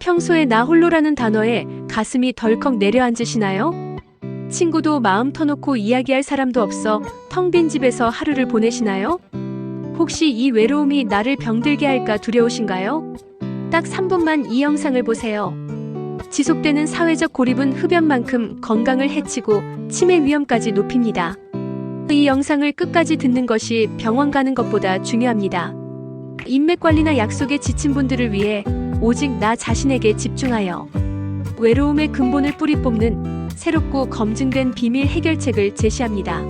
평소에 나 홀로라는 단어에 가슴이 덜컥 내려앉으시나요? 친구도 마음 터놓고 이야기할 사람도 없어 텅 빈 집에서 하루를 보내시나요? 혹시 이 외로움이 나를 병들게 할까 두려우신가요? 딱 3분만 이 영상을 보세요. 지속되는 사회적 고립은 흡연만큼 건강을 해치고 치매 위험까지 높입니다. 이 영상을 끝까지 듣는 것이 병원 가는 것보다 중요합니다. 인맥 관리나 약속에 지친 분들을 위해 오직 나 자신에게 집중하여 외로움의 근본을 뿌리 뽑는 새롭고 검증된 비밀 해결책을 제시합니다.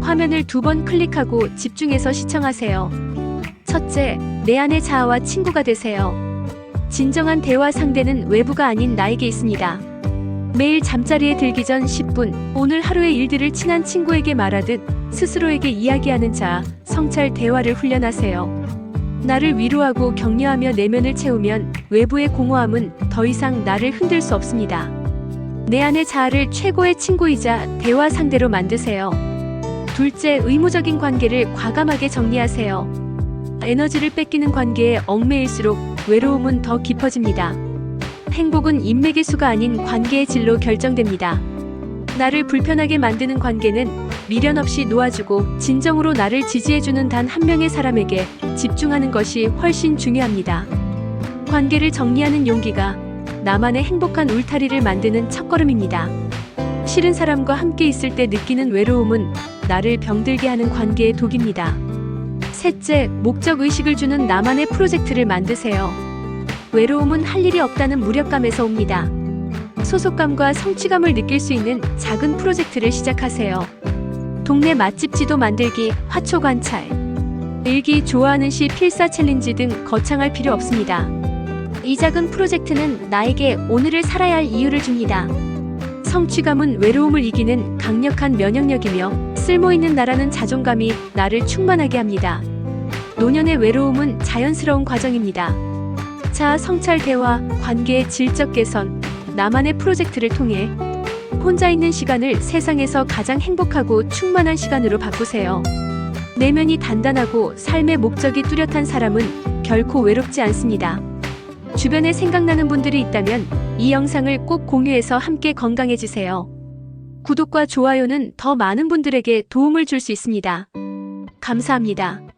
화면을 두 번 클릭하고 집중해서 시청하세요. 첫째, 내 안의 자아와 친구가 되세요. 진정한 대화 상대는 외부가 아닌 나에게 있습니다. 매일 잠자리에 들기 전 10분, 오늘 하루의 일들을 친한 친구에게 말하듯 스스로에게 이야기하는 자, 성찰 대화를 훈련하세요. 나를 위로하고 격려하며 내면을 채우면 외부의 공허함은 더 이상 나를 흔들 수 없습니다. 내 안의 자아를 최고의 친구이자 대화 상대로 만드세요. 둘째, 의무적인 관계를 과감하게 정리하세요. 에너지를 뺏기는 관계에 얽매일수록 외로움은 더 깊어집니다. 행복은 인맥의 수가 아닌 관계의 질로 결정됩니다. 나를 불편하게 만드는 관계는 미련 없이 놓아주고 진정으로 나를 지지해주는 단 한 명의 사람에게 집중하는 것이 훨씬 중요합니다. 관계를 정리하는 용기가 나만의 행복한 울타리를 만드는 첫걸음입니다. 싫은 사람과 함께 있을 때 느끼는 외로움은 나를 병들게 하는 관계의 독입니다. 셋째, 목적 의식을 주는 나만의 프로젝트를 만드세요. 외로움은 할 일이 없다는 무력감에서 옵니다. 소속감과 성취감을 느낄 수 있는 작은 프로젝트를 시작하세요. 동네 맛집 지도 만들기, 화초 관찰, 일기 좋아하는 시 필사 챌린지 등 거창할 필요 없습니다. 이 작은 프로젝트는 나에게 오늘을 살아야 할 이유를 줍니다. 성취감은 외로움을 이기는 강력한 면역력이며 쓸모있는 나라는 자존감이 나를 충만하게 합니다. 노년의 외로움은 자연스러운 과정입니다. 자아 성찰 대화, 관계의 질적 개선, 나만의 프로젝트를 통해 혼자 있는 시간을 세상에서 가장 행복하고 충만한 시간으로 바꾸세요. 내면이 단단하고 삶의 목적이 뚜렷한 사람은 결코 외롭지 않습니다. 주변에 생각나는 분들이 있다면 이 영상을 꼭 공유해서 함께 건강해지세요. 구독과 좋아요는 더 많은 분들에게 도움을 줄 수 있습니다. 감사합니다.